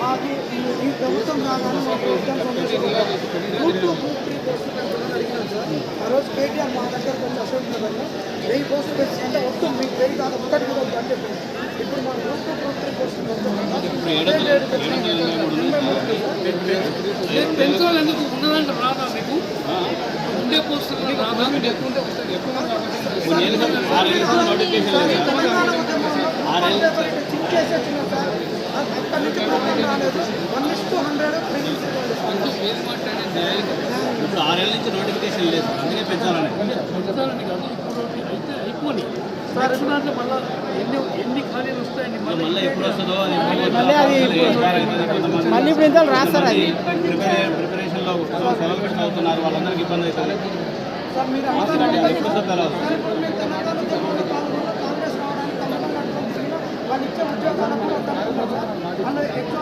మాకు ఈ- ప్రభుత్వం రాగానే మా ప్రభుత్వం గ్రూప్ టూ గ్రూప్ త్రీ పోస్టులు పెంచాలని అడిగినాం సార్ ఆ రోజు కేటీఆర్ మా దగ్గరకు వచ్చి అశోక్ నగర్లో వెయ్యి పోస్టులు వస్తుంది మీకు వెయ్యి కాదు ఒక్కటి కూడా వద్దు అని చెప్పింది ఇప్పుడు మన గ్రూప్ టూ గ్రూప్ త్రీ పోస్టులు ఉన్నదంటే రాదా మీకు ఉండే పోస్టులు రాదా తెలంగాణ ఉద్యమంలో పేపర్ అక్కడి నుంచి రాలేదు వన్ ఇస్ టూ హండ్రెడ్ ఇప్పుడు ఆరేళ్ళ నుంచి నోటిఫికేషన్ లేదు అందుకే పెంచాలని పెంచాలని కాదు ఇప్పుడు అయితే అయిపోయి దాంట్లో మళ్ళీ ఎన్ని ఎన్ని ఖాళీలు మళ్ళీ ఎప్పుడు వస్తుందో మళ్ళీ ప్రిపరేషన్ మళ్ళీ ఇప్పుడు ఎంత రాస్తారు అది ప్రిపరేషన్లో సెలవు పెట్టి చదువుతున్నారు వాళ్ళందరికీ ఇబ్బంది అవుతుంది మీరు ఎప్పుడు సార్ కాంగ్రెస్ రావడానికి వాళ్ళు ఇచ్చే ఉద్యోగాలకు ভালো একটু